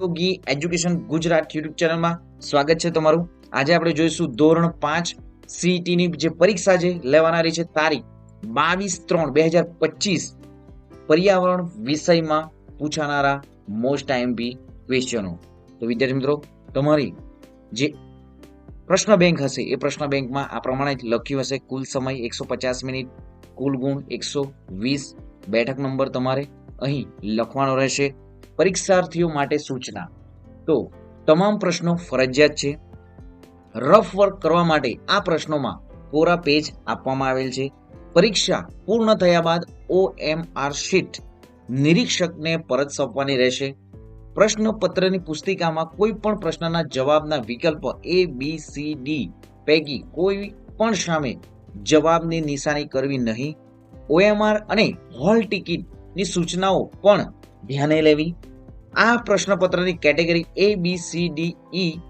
યોગી education Gujarat YouTube ચેનલમાં સ્વાગત છે તમારું. આજે આપણે જોઈશું ધોરણ પાંચ સીઈટીની જે પરીક્ષા છે લેવાનારી છે તારીખ બાવીસ ત્રણ બે હજાર પચીસ પર્યાવરણ વિષયમાં પૂછાનારા મોસ્ટ આઈએમપી ક્વેશ્ચનો તો વિદ્યાર્થી મિત્રો, તમારી જે પ્રશ્ન બેંક હશે, એ પ્રશ્ન બેંકમાં આ પ્રમાણે લખ્યું હશે. કુલ સમય એકસો પચાસ મિનિટ, કુલ ગુણ એકસો વીસ. બેઠક નંબર તમારે અહીં લખવાનો રહેશે. પરીક્ષાર્થીઓ માટે સૂચના. તો તમામ પ્રશ્નો ફરજિયાત છે. રફ વર્ક કરવા માટે આ પ્રશ્નોમાં કોરા પેજ આપવામાં આવેલ છે. પરીક્ષા પૂર્ણ થયા બાદ ઓએમઆર શીટ નિરીક્ષકને પરત સોંપવાની રહેશે. પ્રશ્નપત્રની પુસ્તિકામાં કોઈ પણ પ્રશ્નના જવાબના વિકલ્પ એ, બી, સી, ડી પૈકી કોઈ પણ સામે જવાબની નિશાની કરવી નહીં. ઓએમઆર અને હોલ ટિકિટની સૂચનાઓ પણ ધ્યાને લેવી. આ પ્રશ્નપત્રની category A B C D E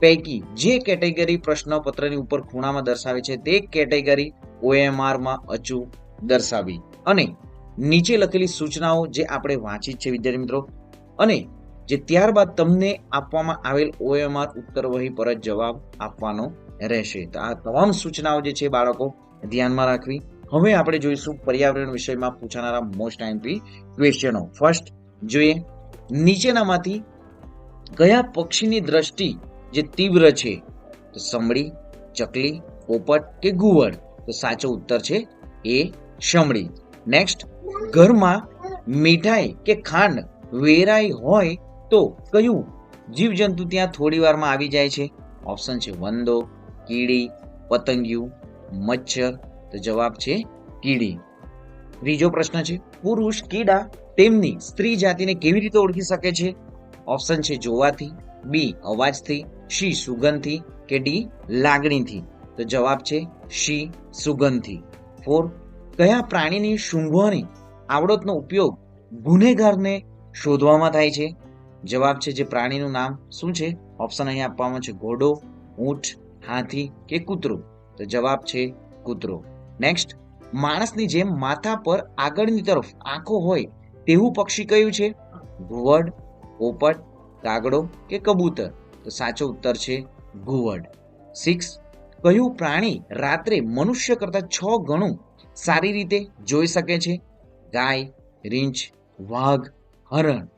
પૈકી જે કેટેગરી પ્રશ્નપત્રની ઉપર ખૂણામાં દર્શાવે છે, તે કેટેગરી ઓએમઆરમાં અચૂક દર્શાવી. અને નીચે લખેલી સૂચનાઓ જે આપણે વાંચી છે, વિદ્યાર્થી મિત્રો. અને જે ત્યારબાદ તમને આપવામાં આવેલ ઓએમઆર ઉત્તર વહી પર જ જવાબ આપવાનો રહેશે. તો આ તમામ સૂચનાઓ જે છે, બાળકો, ધ્યાનમાં રાખવી. હવે આપણે જોઈશું પર્યાવરણ વિષયમાં પૂછાનારા મોસ્ટ આઈમ્પી ક્વેશ્ચનો ફર્સ્ટ જોઈએ નીચેનામાંથી કયા પક્ષીની દ્રષ્ટિ જે તીવ્ર છે? તો સમળી ચકલી, પોપટ કે ગુવડ તો સાચો ઉત્તર છે એ સમડી. નેક્સ્ટ ઘરમાં મીઠાઈ કે ખાંડ વેરાઈ હોય તો કયું જીવજંતુ ત્યાં થોડી વારમાં આવી જાય છે? ઓપ્શન છે વંદો, કીડી, પતંગિયું, મચ્છર. તો જવાબ છે કીડી. ત્રીજો પ્રશ્ન છે, પુરુષ, કીડા તેમની સ્ત્રી જાતિને કેવી રીતે ઓળખી શકે છે? ઓપ્શન છે જોવાથી બી અવાજથી સી સુગંધથી કે ડી લાગણીથી? તો જવાબ છે સી સુગંધથી. ફોર કયા પ્રાણીની શૂંઘવાની આવડતનો ઉપયોગ ગુનેગારને શોધવામાં થાય છે? જવાબ છે જે પ્રાણીનું નામ શું છે? ઓપ્શન અહીં આપવામાં છે ઘોડો, ઊંટ, હાથી કે કૂતરો? તો જવાબ છે કૂતરો. નેક્સ્ટ માણસની જેમ માથા પર આગળની તરફ આંખો હોય તેવું પક્ષી કયું છે? ઘુવડ પોપટ, કાગડો કે કબૂતર? તો સાચો ઉત્તર છે ઘુવડ સિક્સ કયું પ્રાણી રાત્રે મનુષ્ય કરતા છ ગણું સારી રીતે જોઈ શકે છે? ગાય, રીંછ, વાઘ, હરણ.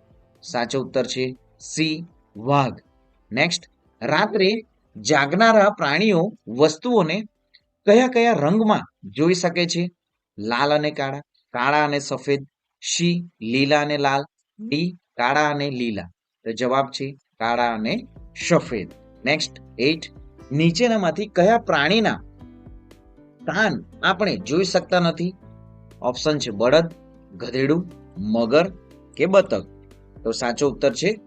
સાચો ઉત્તર છે સી, વાઘ. નેક્સ્ટ રાત્રે જાગનારા પ્રાણીઓ વસ્તુઓને કયા કયા રંગમાં જોઈ શકે છે? લાલ અને કાળા કાળા અને સફેદ સી લીલા અને લાલ ડી કાળા અને લીલા. તો જવાબ છે કાળા અને સફેદ. નેક્સ્ટ એટ નીચેનામાંથી કયા પ્રાણીના કાન આપણે જોઈ શકતા નથી? ઓપ્શન છે બળદ, ગધેડું, મગર કે બતક. તો સાચો ઉત્તર છે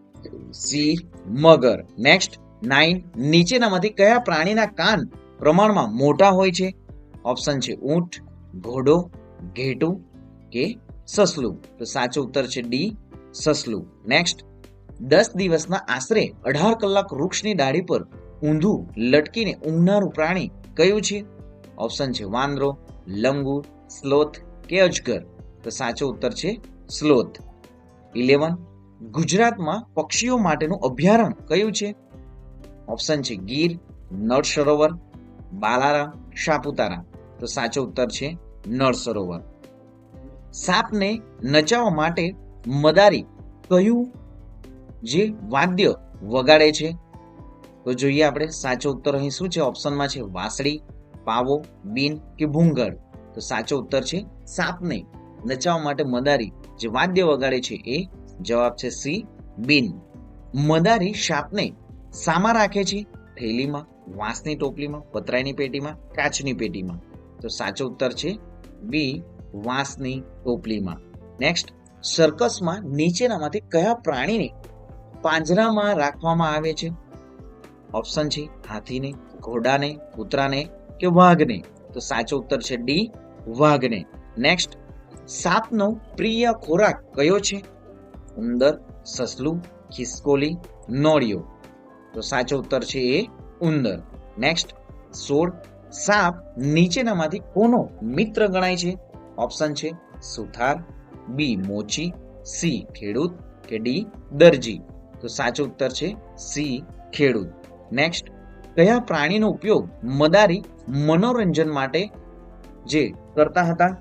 સી, મગર. નેક્સ્ટ નાઇન નીચેનામાંથી કયા પ્રાણીના કાન પ્રમાણમાં મોટા હોય છે? ઓપ્શન છે ઊંટ, ઘોડો, ઘેટું કે સસલું. તો સાચો ઉત્તર છે ડી, સસલું. નેક્સ્ટ દસ દિવસના આશરે અઢાર કલાક વૃક્ષની ડાળી પર ઊંધું લટકીને ઊંઘનારું પ્રાણી કયું છે? ઓપ્શન છે વાંદરો, લંગૂર, સ્લોથ કે અજગર. તો સાચો ઉત્તર છે સ્લોથ. ઇલેવન ગુજરાતમાં પક્ષીઓ માટેનું અભયારણ્ય કયું છે? ઓપ્શન છે ગીર, નળ સરોવર બાલારામ સાપુતારા તો સાચો ઉત્તર છે નળ સરોવર. સાપને નચાવવા માટે મદારી કયું જે વાદ્ય વગાડે છે. તો જોઈએ આપણે સાચો ઉત્તર અહીં શું છે? ઓપ્શનમાં છે વાંસળી, પાવો, બીન કે ભૂંગળ. તો સાચો ઉત્તર છે સાપને નચાવવા માટે મદારી. જે વાદ્ય વગાડે છે એ જવાબ છે સી, બીન. મદારી સાપને સામા રાખે છે થેલીમાં, વાંસની ટોપલીમાં, પતરાઈની પેટીમાં, કાચની પેટીમાં. તો સાચો ઉત્તર છે બી વાંસની ટોપલીમાં. નેક્સ્ટ સર્કસમાં નીચેનામાંથી કયા પ્રાણીને પાંજરામાં રાખવામાં આવે છે? ઓપ્શન છે હાથીને, ઘોડાને, કૂતરાને કે વાઘને? તો સાચો ઉત્તર છે ડી વાઘને. નેક્સ્ટ સાપનો પ્રિય ખોરાક કયો છે? ઉંદર, સસલું, ખિસકોલી, નોળિયો. તો સાચો ઉત્તર છે એ ઉંદર. નેક્સ્ટ સોળ, સાપ નીચેનામાંથી કોનો મિત્ર ગણાય છે? ઓપ્શન છે સુથાર બી મોચી સી ખેડૂત કે ડી દરજી. તો સાચો ઉત્તર છે સી ખેડૂત. નેક્સ્ટ કયા પ્રાણીનો ઉપયોગ મદારી મનોરંજન માટે જે કરતા હતા?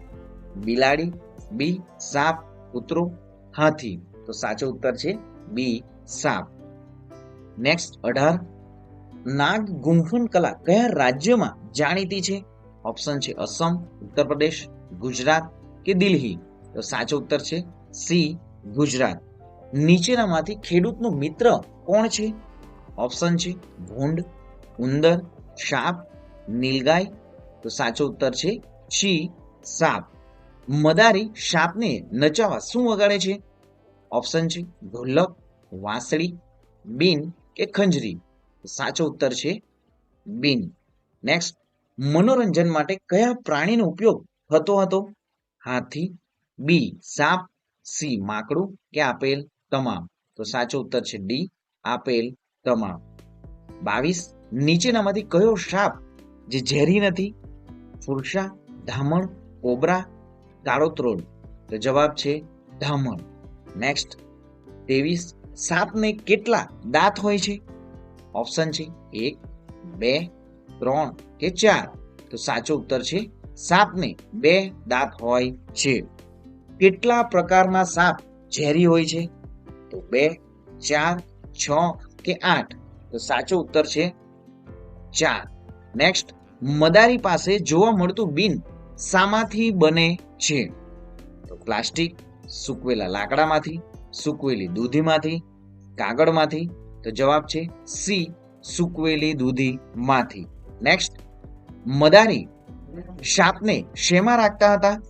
બિલાડી બી સાપ, કૂતરો, હાથી. તો સાચો ઉત્તર છે બી સાપ. નેક્સ્ટ અઢાર, નાગ ગુંફન કલા કયા રાજ્યમાં જાણીતી છે? ઓપ્શન છે અસમ, ઉત્તર પ્રદેશ. ગુજરાત કે દિલ્હી? તો સાચો ઉત્તર છે સી, ગુજરાત. નીચેનામાંથી ખેડૂતનો મિત્ર કોણ છે? ઓપ્શન છે ભૂંડ, ઉંદર સાપ નીલગાય. તો સાચો ઉત્તર છે ચી સાપ. મદારી સાપને નચાવવા શું વગાડે છે? ઓપ્શન છે ઢોલક વાંસળી, બીન કે ખંજરી. સાચો ઉત્તર છે બીન. નેક્સ્ટ, મનોરંજન માટે કયા પ્રાણીનો ઉપયોગ થતો હતો. હાથી, બી, સાપ, સી, માકડું કે આપેલ તમામ. તો સાચો ઉત્તર છે ડી, આપેલ તમામ. બાવીસ, નીચેનામાંથી કયો સાપ જે ઝેરી નથી? ફુરસા, ધામણ, કોબરા કાળોત્રોડ તો જવાબ છે ધામણ. નેક્સ્ટ ત્રેવીસ, સાપને કેટલા દાંત હોય છે? ઓપ્શન છે એક, બે, ત્રણ કે ચાર. તો સાચો ઉત્તર છે સાપને બે દાંત હોય છે. કેટલા પ્રકારના સાપ ઝેરી હોય છે? તો બે, ચાર, છ કે આઠ? તો સાચો ઉત્તર છે ચાર. નેક્સ્ટ મદારી પાસે જોવા મળતું બિન સામાંથી બને છે. તો પ્લાસ્ટિક સૂકવેલા લાકડામાંથી, સૂકવેલી દૂધીમાંથી, કાગળમાંથી? તો જવાબ છે સી, સૂકવેલી દૂધીમાંથી. નેક્સ્ટ મદારી સાપને શેમાં રાખતા હતા?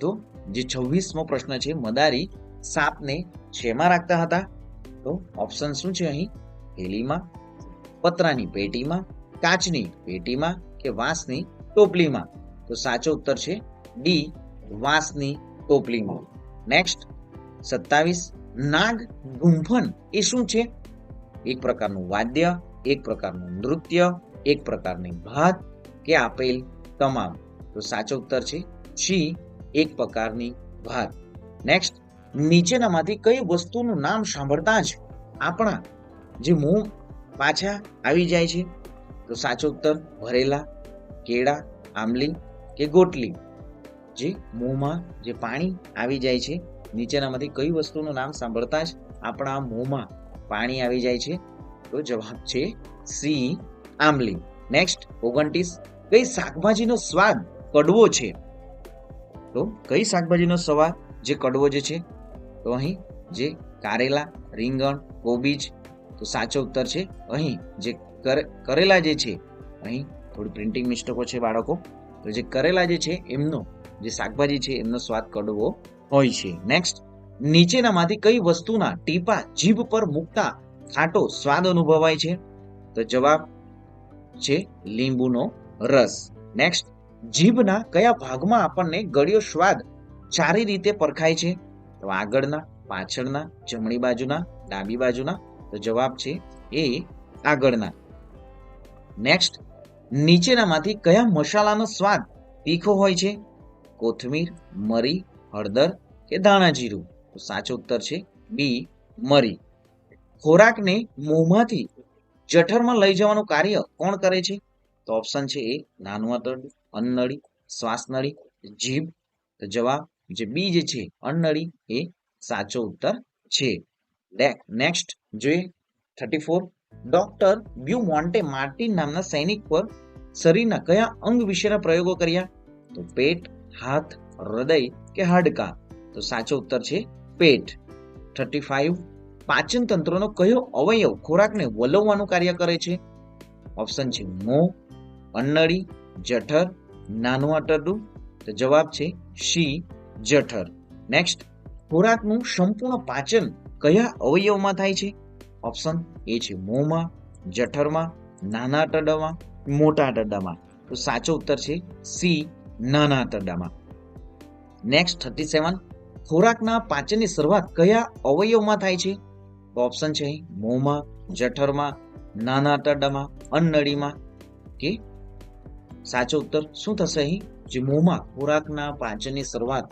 તો જે છવ્વીસમો પ્રશ્ન છે, મદારી સાપને શેમાં રાખતા હતા? તો ઓપ્શન શું છે અહીં? થેલીમાં, પતરાની પેટીમાં, કાચની પેટીમાં કે વાંસની ટોપલીમાં? તો સાચો ઉત્તર છે ડી વાંસની ટોપલીમાં. નેક્સ્ટ સત્તાવીસ, નાગ ગુંફન એ શું છે? એક પ્રકારનું વાદ્ય, એક પ્રકારનું નૃત્ય, એક પ્રકારની ભાત કે આપેલ તમામ? તો સાચો ઉત્તર છે સી, એક પ્રકારની ભાત. નેક્સ્ટ નીચેનામાંથી કઈ વસ્તુનું નામ સાંભળતા જ આપણા જે મોં પાછા આવી જાય છે? તો સાચો ઉત્તર, ભરેલા, કેળા આમલી કે ગોટલી. જે મોંમાં જે પાણી આવી જાય છે, નીચેનામાંથી કઈ વસ્તુનું નામ સાંભળતા જ આપણા મોંમાં પાણી આવી જાય છે? તો જવાબ છે સી આમલી નેક્સ્ટ ઓગણત્રીસ કઈ શાકભાજીનો સ્વાદ કડવો છે? તો કઈ શાકભાજીનો સ્વાદ જે કડવો જે છે? તો અહીં જે કારેલા, રીંગણ, કોબીજ, તો સાચો ઉત્તર છે અહીં જે કરેલા જે છે. અહીં થોડી પ્રિન્ટિંગ મિસ્ટેકો છે બાળકો. તો જે કરેલા જે છે એમનો, જે શાકભાજી છે એમનો સ્વાદ કડવો હોય છે. નેક્સ્ટ નીચેનામાંથી કઈ વસ્તુના ટીપા જીભ પર મૂકતા ખાટો સ્વાદ અનુભવાય છે? તો જવાબ છે લીંબુનો રસ. નેક્સ્ટ જીભના કયા ભાગમાં આપણને ગળ્યો સ્વાદ ચારી રીતે પરખાય છે? તો આગળના, પાછળના, જમણી બાજુના, ડાબી બાજુના, તો જવાબ છે એ આગળના. નેક્સ્ટ નીચેનામાંથી કયા મસાલાનો સ્વાદ તીખો હોય છે? કોથમીર, મરી, હળદર કે ધાણા જીરું તો સાચો ઉત્તર છે બી, મરી. ખોરાકને મોંમાંથી જઠરમાં લઈ જવાનું કાર્ય કોણ કરે છે? તો ઓપ્શન છે એ નાનું આંતરડું અન્નળી, શ્વાસનળી, જીભ. તો જવાબ જે બી જે છે અન્નળી એ સાચો ઉત્તર છે. નેક્સ્ટ જોઈએ thirty four doctor Beaumont Martin નામના સૈનિક પર શરીરના કયા અંગ વિશેના પ્રયોગો કર્યા? તો પેટ, હાથ, હૃદય કે હાડકા? તો સાચો ઉત્તર છે પેટ. થર્ટી ફાઈવ પાચન તંત્રનો કયો અવયવ ખોરાકને વલવવાનું કાર્ય કરે છે? ઓપ્શન છે મોં અન્નળી, જઠર, નાનું આંતરડું. તો જવાબ છે સી જઠર. નેક્સ્ટ ખોરાકનું સંપૂર્ણ પાચન કયા અવયવમાં થાય છે? ઓપ્શન એ છે મોંમાં, જઠરમાં, નાના આંતરડામાં, મોટા આંતરડામાં. તો સાચો ઉત્તર છે સી, નાના આંતરડામાં. નેક્સ્ટ થર્ટી સેવન ખોરાકના પાચનની શરૂઆત કયા અવયવમાં થાય છે? ઓપ્શન છે મોંમાં, જઠરમાં, નાના આંતરડામાં, અન્નળીમાં. કે સાચો ઉત્તર શું થશે અહીં? જે મોંમાં, ખોરાકના પાચનની શરૂઆત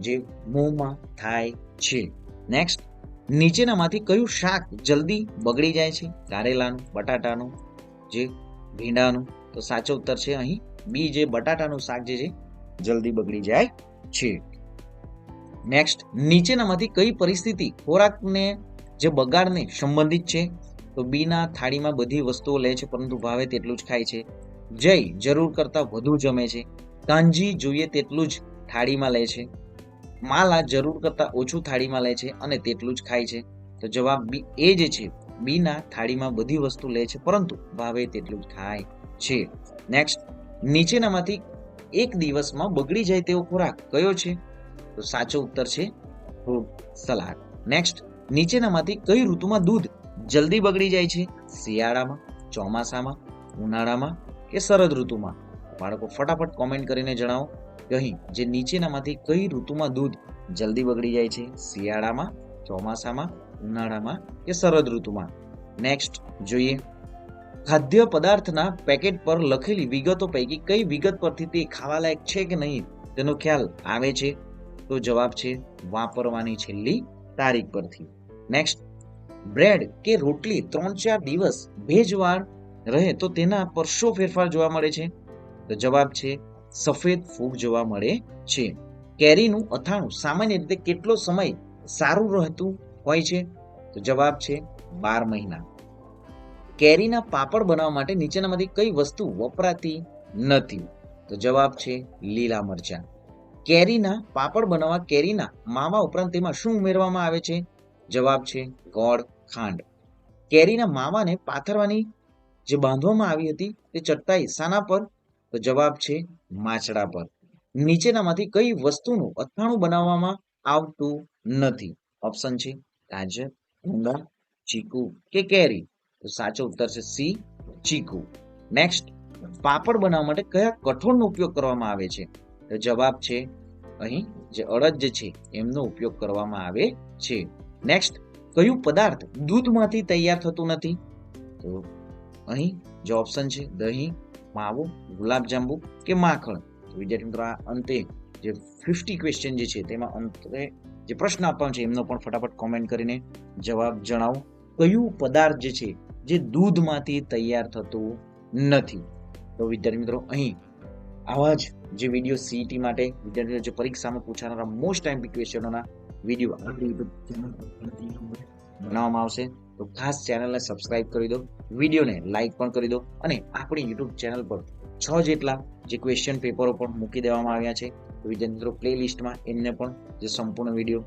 જે મોંમાં થાય છે. નેક્સ્ટ નીચેનામાંથી કયું શાક જલ્દી બગડી જાય છે? કારેલાનું, બટાટાનું, જે ભીંડાનું. તો સાચો ઉત્તર છે અહીં. બી, જે બટાટાનું શાક જે છે જલ્દી બગડી જાય છે. નેક્સ્ટ નીચેનામાંથી કઈ પરિસ્થિતિ ખોરાકને, જે બગાડને સંબંધિત છે? તો બીના થાળીમાં બધી વસ્તુઓ લે છે, પરંતુ ભાવે તેટલું જ ખાય છે. જય જરૂર કરતાં વધુ જમે છે. કાંજી જોઈએ તેટલું જ થાળીમાં લે છે. માલા જરૂર કરતાં ઓછું થાળીમાં લે છે અને તેટલું જ ખાય છે. તો જવાબ બી એ જે છે. બીના થાળીમાં બધી વસ્તુ લે છે, પરંતુ ભાવે તેટલું જ ખાય છે. નેક્સ્ટ નીચેનામાંથી એક દિવસમાં બગડી જાય તેવો ખોરાક કયો છે? તો સાચો ઉત્તર છે ફ્રૂટ સલાડ. નેક્સ્ટ નીચેનામાંથી કઈ ઋતુમાં દૂધ જલ્દી બગડી જાય છે? શિયાળામાં, ચોમાસામાં, ઉનાળામાં કે શરદ ઋતુમાં. બાળકો ફટાફટ કોમેન્ટ કરીને જણાવો. કે અહીં જે નીચેનામાંથી કઈ ઋતુમાં દૂધ જલ્દી બગડી જાય છે? શિયાળામાં, ચોમાસામાં, ઉનાળામાં કે શરદ ઋતુમાં? નેક્સ્ટ જોઈએ. ખાદ્ય પદાર્થના પેકેટ પર લખેલી વિગતો પૈકી કઈ વિગત પરથી તે ખાવાલાયક છે કે નહીં? તેનો ખ્યાલ આવે છે? તો જવાબ છે, વાપરવાની છેલ્લી તારીખ પરથી. નેક્સ્ટ બ્રેડ કે રોટલી ત્રણ ચાર દિવસ ભેજવાળ રહે, તો તેના પર શું ફેરફાર જોવા મળે છે. તો જવાબ છે, સફેદ ફૂગ જોવા મળે છે. કેરીનું અથાણું સામાન્ય રીતે કેટલો સમય સારું રહેતું હોય છે? તો જવાબ છે, બાર મહિના. કેરીના પાપડ બનાવવા માટે નીચેનામાંથી કઈ વસ્તુ વપરાતી નથી? તો જવાબ છે, લીલા મરચાં. કેરીના પાપડ બનાવવા કેરીના માવા ઉપરાંત તેમાં શું ઉમેરવામાં આવે છે? જવાબ છે, ગોળ ખાંડ. કેરીના માવાને પાથરવાની જે બાંધવામાં આવી હતી તે ચટ્ટાઈ શાના પર? તો જવાબ છે માછડા પર. નીચેનામાંથી કઈ વસ્તુનું અથાણું બનાવવામાં આવતું નથી? ઓપ્શન છે ગાજર ભૂંગળા ચીકુ કે કેરી? તો સાચો ઉત્તર છે સી, ચીકુ. નેક્સ્ટ પાપડ બનાવવા માટે કયા કઠોળનો ઉપયોગ કરવામાં આવે છે? તો જવાબ છે અહીં જે અડદ જે છે એમનો ઉપયોગ કરવામાં આવે છે. નેક્સ્ટ કયું પદાર્થ દૂધમાંથી તૈયાર થતું નથી? તો અહીં જે ઓપ્શન છે, દહીં, માવો, ગુલાબજાંબુ કે માખણ. વિદ્યાર્થી મિત્રો, આ અંતે જે ફિફ્ટી ક્વેશ્ચન જે છે, તેમાં અંતે જે પ્રશ્ન આપવાનો છે, એમનો પણ ફટાફટ કોમેન્ટ કરીને જવાબ જણાવો. કયું પદાર્થ જે છે, જે દૂધમાંથી તૈયાર થતું નથી? તો વિદ્યાર્થી મિત્રો, અહીં આવા જ જે વીડિયો સીઈટી માટે વિદ્યાર્થીઓ જે પરીક્ષામાં પૂછાનારા મોસ્ટ ટાઈમ ક્વેશ્ચનોના વીડિયો બનાવવામાં આવશે. તો ખાસ ચેનલને સબસ્ક્રાઇબ કરી દો વિડીયોને લાઇક પણ કરી દો અને આપણી યુટ્યુબ ચેનલ પર છ જેટલા જે ક્વેશ્ચન પેપરો પણ મૂકી દેવામાં આવ્યા છે, તો વિદ્યાર્થી મિત્રો પ્લે લિસ્ટમાં એમને પણ જે સંપૂર્ણ વીડિયો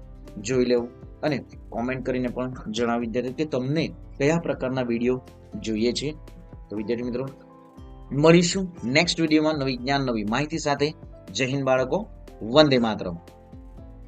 જોઈ લેવું અને કોમેન્ટ કરીને પણ જણાવી દેજો કે તમને કયા પ્રકારના વીડિયો જોઈએ છે. તો વિદ્યાર્થી મિત્રો, મળીશું નેક્સ્ટ વિડીયોમાં નવી જ્ઞાન, નવી માહિતી સાથે. જય હિન્દ બાળકો, વંદે માતરમ.